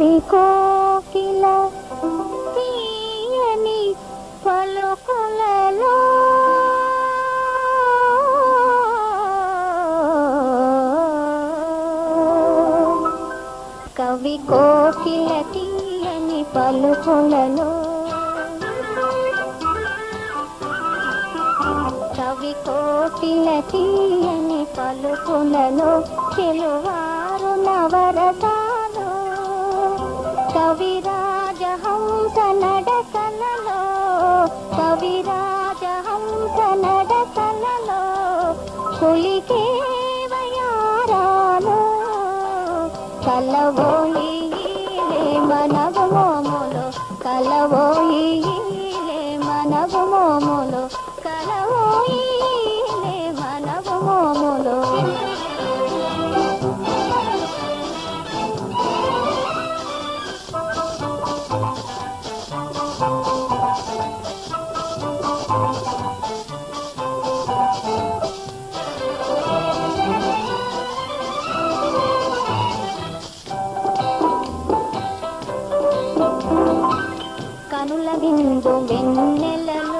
కవి కోకిల తీయని పలుకులలో. కవి కోకిల తీయని పలుకులలో. కవి కోకిల తీయని పలుకులలో. తెలువారు నవరదా కవిరాజహంస నడకలలో కవిరాజహంస నడకలలో కులికే వయారాలు కలవోయి మనవు మోములు కలవోయి మనవు ಮೆಲ್ಲಲೆಂದು ಬೆನ್ನೆಲಲು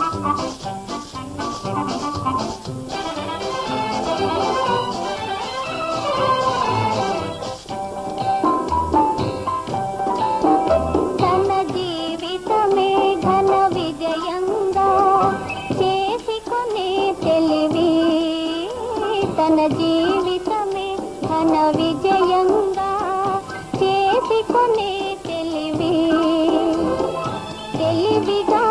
கைவிடா